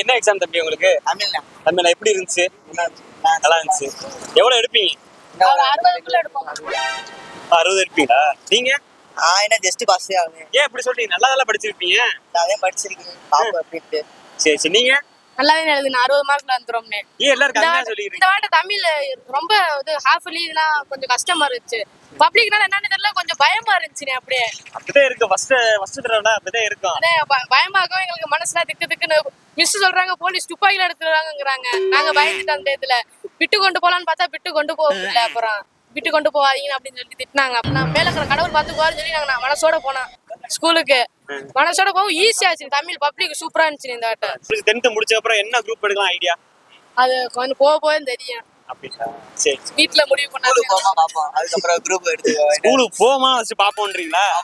என்ன எக்ஸாம் தம்பி உங்களுக்கு? தமிழ்ல. தமிழ்ல எப்படி இருந்துச்சு? நல்லா இருந்துச்சு. எவ்வளவு எடுப்பீங்க? அறுபது எடுப்பீங்களா? நீங்க? நான் என்ன ஜஸ்ட் பாஸ் ஆகுது ஏன் இப்படி சொல்றீங்க? நல்லா நல்லா படிச்சிருப்பீங்க? நான் படிச்சிருக்கேன். பாப்போம் அப்படின்ட்டு சரி சரி. நீங்க? நல்லாவே எழுதுன அறுபது மார்க்ல வந்துரும்னு. இந்த வாட்டி- தமிழ் ரொம்ப இது ஹாஃப்லி இதெல்லாம் கொஞ்சம் கஷ்டமா இருந்துச்சு. பப்ளிக்னால என்னன்னு தெரியல கொஞ்சம் பயமா இருந்துச்சு அப்படியே. அப்படிதான் இருக்கு. ஃபர்ஸ்ட் ஃபர்ஸ்ட் தடவை அப்படிதான் இருக்கும் அதே பயமாகவும் எங்களுக்கு மனசுல திக்கு திக்குன்னு மிஸ் சொல்றாங்க போலீஸ் துப்பாக்கில எடுத்துறாங்கிறாங்க நாங்க பயந்துட்டு அந்த இதுல விட்டு கொண்டு போலான்னு பார்த்தா விட்டு கொண்டு போகல அப்புறம். விட்டு கொண்டு போவாதீங்க அப்படின்னு சொல்லி திட்டினாங்க. அப்ப நான் மேல கடவுள் பார்த்துக்குவாருன்னு சொல்லி நாங்க நான் மனசோட போனோம் ஸ்கூலுக்கு. மனசோட போக ஈஸியா இருந்துச்சு தமிழ் பப்ளிக் சூப்பரா இருந்துச்சு இந்த வாட்டம் டென்த் முடிச்ச அப்புறம் என்ன குரூப் எடுக்கலாம் ஐடியா அது கொஞ்சம் போக போக தெரியும். வீட்டுல முடிவு பண்ணாங்க போமா பார்ப்போம் அதுக்கப்புறம் குரூப் எடுத்துக்கோ ஸ்கூலுக்கு போமா வச்சு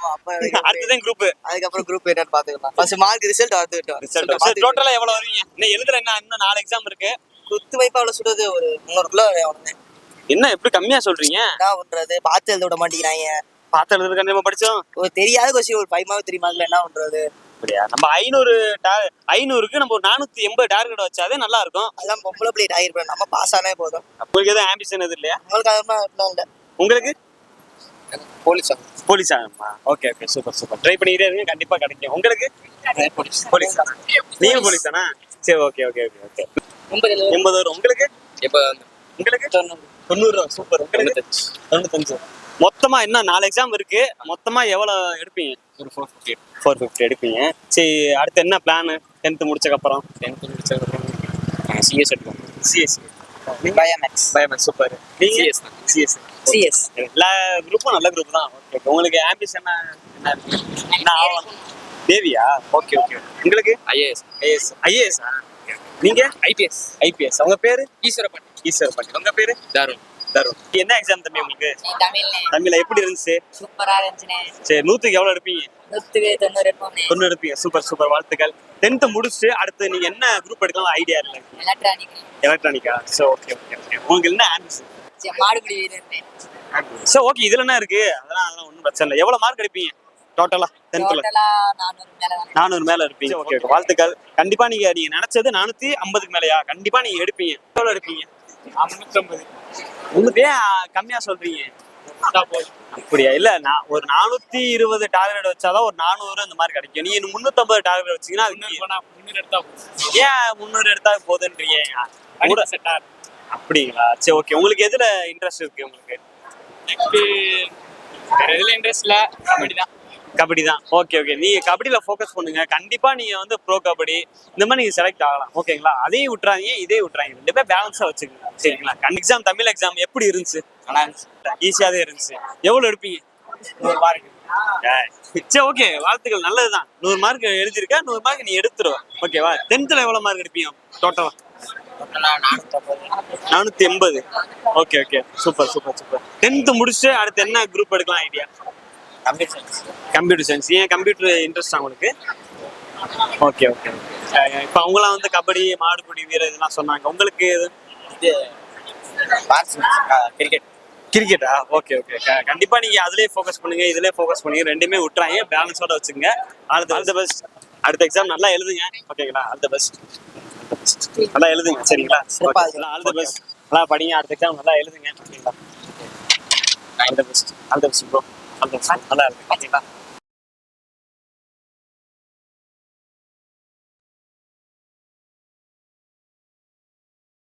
அப்ப அடுத்ததான் குரூப் அதுக்கப்புறம் குரூப் என்னன்னு பாத்துக்கலாம் ஃபர்ஸ்ட் மார்க் ரிசல்ட் வரதுட்டோம் ரிசல்ட் டோட்டலா எவ்வளவு வருவீங்க? இன்னும் எழுதுல என்ன இன்னும் நாலு எக்ஸாம் இருக்கு. குத்து வைப்பா அவ்வளவு சுடுறது ஒரு அவனுங்க என்ன எப்படி கம்மியா சொல்றீங்க? என்ன பண்றது? பார்த்து எழுத விட மாட்டேங்கிறாங்க. பார்த்து எழுதுறது கண்டிப்பா படிச்சோம். ஒரு தெரியாத கொஸ்டின் ஒரு ஃபைவ் மார்க் த்ரீ மார்க்ல என்ன பண்றது? அப்படியா? நம்ம ஐநூறு ஐநூறுக்கு நம்ம ஒரு நானூத்தி எண்பது டார்கெட் வச்சாதே நல்லா இருக்கும். அதெல்லாம் பொம்பளை பிள்ளை ஆகிருப்பேன் நம்ம பாஸ் ஆனே போதும். உங்களுக்கு எதுவும் ஆம்பிஷன் எதுவும் இல்லையா? உங்களுக்கு அதெல்லாம் இல்ல. உங்களுக்கு? போலீஸ் போலீஸ் ஆகணுமா okay okay super super try பண்ணிக்கிட்டே இருங்க கண்டிப்பா கிடைக்கும். உங்களுக்கு? போலீஸ். போலீஸ் நீங்க போலீஸ் தானா? சரி ஓகே ஓகே ஓகே ஓகே எண்பது வரும் உங்களுக்கு? இப்போ உங்களுக்கு? தொண்ணூறு. ரூபா சூப்பர் உங்களுக்கு? தொண்ணூத்தஞ்சு. மொத்தமா என்ன நாலு எக்ஸாம் இருக்கு. மொத்தமா எவ்வளவு எடுப்பீங்க? ஒரு ஃபோர் ஃபிஃப்டி ஃபோர் ஃபிஃப்டி எடுப்பீங்க. சரி அடுத்து என்ன பிளான் டென்த் முடிச்சக்கப்புறம்? டென்த் முடிச்சதுக்கப்புறம் சிஎஸ் எடுப்போம் சிஎஸ் பயோமேக்ஸ் பயமே சூப்பர் நீங்க? சிஎஸ் தான். சிஎஸ் சிஎஸ் எல்லா குரூப்பும் நல்ல குரூப் தான். ஓகே உங்களுக்கு ஆம்பிஷன் என்ன? இருக்கு என்ன ஆகலாம் தேவியா ஓகே ஓகே உங்களுக்கு? ஐஏஎஸ் ஐஏஎஸ் ஐஏஎஸ் நீங்க? ஐபிஎஸ் ஐபிஎஸ் உங்க பேரு? ஈஸ்வரப்பட்டி. ஈஸ்வர் பாட்டி உங்க பேரு? தாருண். தருண் என்ன எக்ஸாம் தம்பி உங்களுக்கு? தமிழ்ல எப்படி இருந்துச்சு? சூப்பரா இருந்துச்சுனே. சரி நூத்துக்கு எவ்வளவு எடுப்பீங்க? நூத்துக்கு தொண்ணூறு எடுப்பீங்க. Super super. வாழ்த்துக்கள். டென்த் முடிச்சுட்டு அடுத்து நீங்க என்ன குரூப் எடுக்கலாம்? ஐடியா இல்லை எலக்ட்ரானிக் எலக்ட்ரானிக்கா ஸோ ஓகே ஓகே ஓகே உங்களுக்கு என்ன மாடுபிடி வீரர் ஸோ ஓகே இதுல என்ன இருக்கு? அதெல்லாம் அதெல்லாம் ஒன்றும் பிரச்சனை இல்லை. எவ்வளவு மார்க் எடுப்பீங்க? டோட்டலா டென்த்ல நானூறு மேல இருப்பீங்க ஓகே ஓகே வாழ்த்துக்கள். கண்டிப்பா நீங்க நீங்க நினைச்சது நானூத்தி ஐம்பதுக்கு மேலயா? கண்டிப்பா நீங்க எடுப்பீங்க. எவ்வளவு எடுப்பீங்க? உங்களுக்கு ஏன் கம்மியா சொல்றீங்க. அப்படியா? இல்ல நான் ஒரு நானூத்தி இருபது டார்கெட் வச்சாதான் ஒரு நானூறு அந்த மாதிரி கிடைக்கும். நீங்க முன்னூத்தம்பது டார்கெட் வச்சீங்கன்னா முன்னூறு எடுத்தா ஏன் முந்நூறு எடுத்தா போதுன்றீங்க? அப்படிங்களா? சரி ஓகே உங்களுக்கு எதுல இன்ட்ரெஸ்ட் இருக்கு உங்களுக்கு? எதுல இன்ட்ரெஸ்ட் இல்ல. கபடி தான் கபடி தான் ஓகே ஓகே நீங்க கபடியில ஃபோக்கஸ் பண்ணுங்க. கண்டிப்பா நீங்க வந்து ப்ரோ கபடி இந்த மாதிரி நீங்க செலக்ட் ஆகலாம். ஓகேங்களா அதையும் விட்டுறாதீங்க இதே விட்டுறாங்க ரெண்டுமே பேலன்ஸா வச்சுக்கோங்க. சரிங்களா? எக்ஸாம் தமிழ் எக்ஸாம் எப்படி இருந்துச்சு? நல்லா இருந்துச்சு. ஈஸியாவே இருந்துச்சு. எவ்வளவு எடுப்பீங்க? நூறு மார்க் சரி ஓகே வாழ்த்துக்கள். நல்லதுதான். நூறு மார்க் எழுதிருக்க நூறு மார்க் நீ எடுத்துருவ. ஓகேவா டென்த்ல எவ்வளவு மார்க் எடுப்பீங்க? டோட்டலா நானூத்தி எண்பது. Okay okay super super super tenth முடிச்சுட்டு அடுத்து என்ன குரூப் எடுக்கலாம்? ஐடியா கம்ப்யூட்டர் சயின்ஸ் ஏன் கம்ப்யூட்டர் இன்ட்ரெஸ்ட் உங்களுக்கு? ஓகே ஓகே இப்போ அவங்களாம் வந்து கபடி மாடுபிடி வீரர் இதெல்லாம் சொன்னாங்க. உங்களுக்கு இது கிரிக்கெட் கிரிக்கெட்டா ஓகே ஓகே கண்டிப்பா நீங்க அதுலயே ஃபோக்கஸ் பண்ணுங்க இதுலயே ஃபோக்கஸ் பண்ணுங்க. ரெண்டுமே விட்டுறாங்க. பேலன்ஸோட வச்சுங்க? அடுத்த ஆல் தி பெஸ்ட் அடுத்த எக்ஸாம் நல்லா எழுதுங்க. ஓகேங்களா ஆல் தி பெஸ்ட் நல்லா எழுதுங்க. சரிங்களா. ஆல் தி பெஸ்ட் நல்லா படிங்க. அடுத்த எக்ஸாம் நல்லா எழுதுங்க. ஓகேங்களா all the best all the best bro all the best நல்லா எழுதுங்க ஓகேங்களா